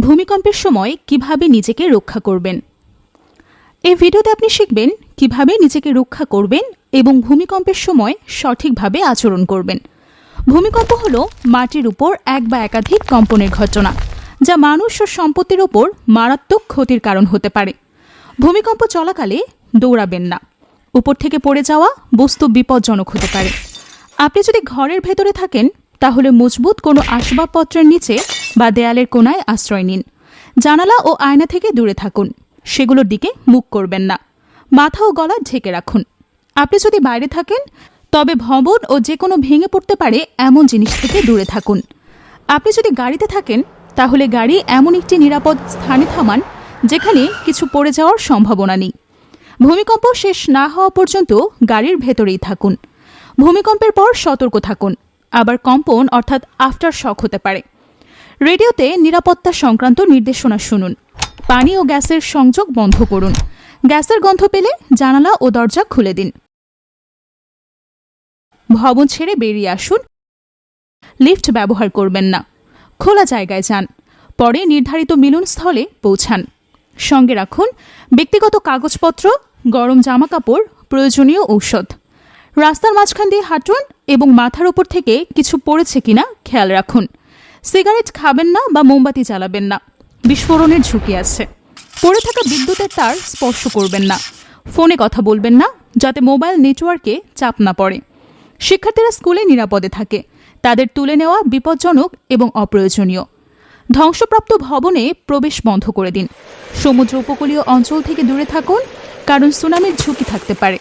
ভূমিকম্পের সময় কীভাবে নিজেকে রক্ষা করবেন? এই ভিডিওতে আপনি শিখবেন কীভাবে নিজেকে রক্ষা করবেন এবং ভূমিকম্পের সময় সঠিকভাবে আচরণ করবেন। ভূমিকম্প হল মাটির উপর এক বা একাধিক কম্পনের ঘটনা, যা মানুষ ও সম্পত্তির ওপর মারাত্মক ক্ষতির কারণ হতে পারে। ভূমিকম্প চলাকালে দৌড়াবেন না। উপর থেকে পড়ে যাওয়া বস্তু বিপজ্জনক হতে পারে। আপনি যদি ঘরের ভেতরে থাকেন তাহলে মজবুত কোনো আসবাবপত্রের নিচে বা দেয়ালের কোনায় আশ্রয় নিন। জানালা ও আয়না থেকে দূরে থাকুন। সেগুলোর দিকে মুখ করবেন না। মাথা ও গলা ঢেকে রাখুন। আপনি যদি বাইরে থাকেন, তবে ভবন ও যে কোনো ভেঙে পড়তে পারে এমন জিনিস থেকে দূরে থাকুন। আপনি যদি গাড়িতে থাকেন, তাহলে গাড়ি এমন একটি নিরাপদ স্থানে থামান, যেখানে কিছু পড়ে যাওয়ার সম্ভাবনা নেই। ভূমিকম্প শেষ না হওয়া পর্যন্ত গাড়ির ভেতরেই থাকুন। ভূমিকম্পের পর সতর্ক থাকুন। আবার কম্পন অর্থাৎ আফটার শক হতে পারে। রেডিওতে নিরাপত্তা সংক্রান্ত নির্দেশনা শুনুন। পানি ও গ্যাসের সংযোগ বন্ধ করুন। গ্যাসের গন্ধ পেলে জানালা ও দরজা খুলে দিন। ভবন ছেড়ে বেরিয়ে আসুন। লিফট ব্যবহার করবেন না। খোলা জায়গায় যান। পরে নির্ধারিত মিলনস্থলে পৌঁছান। সঙ্গে রাখুন ব্যক্তিগত কাগজপত্র, গরম জামাকাপড়, প্রয়োজনীয় ঔষধ। রাস্তার মাঝখান দিয়ে হাঁটুন এবং মাথার ওপর থেকে কিছু পড়েছে কিনা খেয়াল রাখুন। সিগারেট খাবেন না বা মোমবাতি জ্বালাবেন না। বিস্ফোরণের ঝুঁকি আছে। পড়ে থাকা বিদ্যুতের তার স্পর্শ করবেন না। ফোনে কথা বলবেন না, যাতে মোবাইল নেটওয়ার্কে চাপ না পড়ে। শিক্ষার্থীরা স্কুলে নিরাপদে থাকে। তাদের তুলে নেওয়া বিপজ্জনক এবং অপ্রয়োজনীয়। ধ্বংসপ্রাপ্ত ভবনে প্রবেশ বন্ধ করে দিন। সমুদ্র উপকূলীয় অঞ্চল থেকে দূরে থাকুন, কারণ সুনামির ঝুঁকি থাকতে পারে।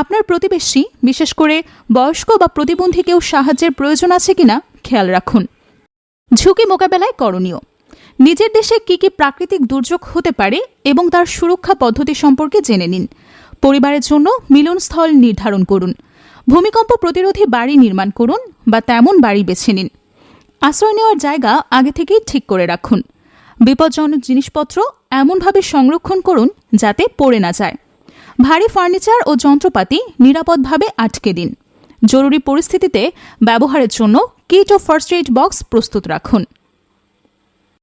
আপনার প্রতিবেশী, বিশেষ করে বয়স্ক বা প্রতিবন্ধী কেউ সাহায্যের প্রয়োজন আছে কিনা, খেয়াল রাখুন। ঝুঁকি মোকাবেলায় করণীয়। নিজের দেশে কি কি প্রাকৃতিক দুর্যোগ হতে পারে এবং তার সুরক্ষা পদ্ধতি সম্পর্কে জেনে নিন। পরিবারের জন্য মিলনস্থল নির্ধারণ করুন। ভূমিকম্প প্রতিরোধী বাড়ি নির্মাণ করুন বা তেমন বাড়ি বেছে নিন। আশ্রয় নেওয়ার জায়গা আগে থেকেই ঠিক করে রাখুন। বিপজ্জনক জিনিসপত্র এমনভাবে সংরক্ষণ করুন যাতে পড়ে না যায়। ভারী ফার্নিচার ও যন্ত্রপাতি নিরাপদভাবে আটকে দিন। জরুরি পরিস্থিতিতে ব্যবহারের জন্য কিট ও ফার্স্ট এইড বক্স প্রস্তুত রাখুন।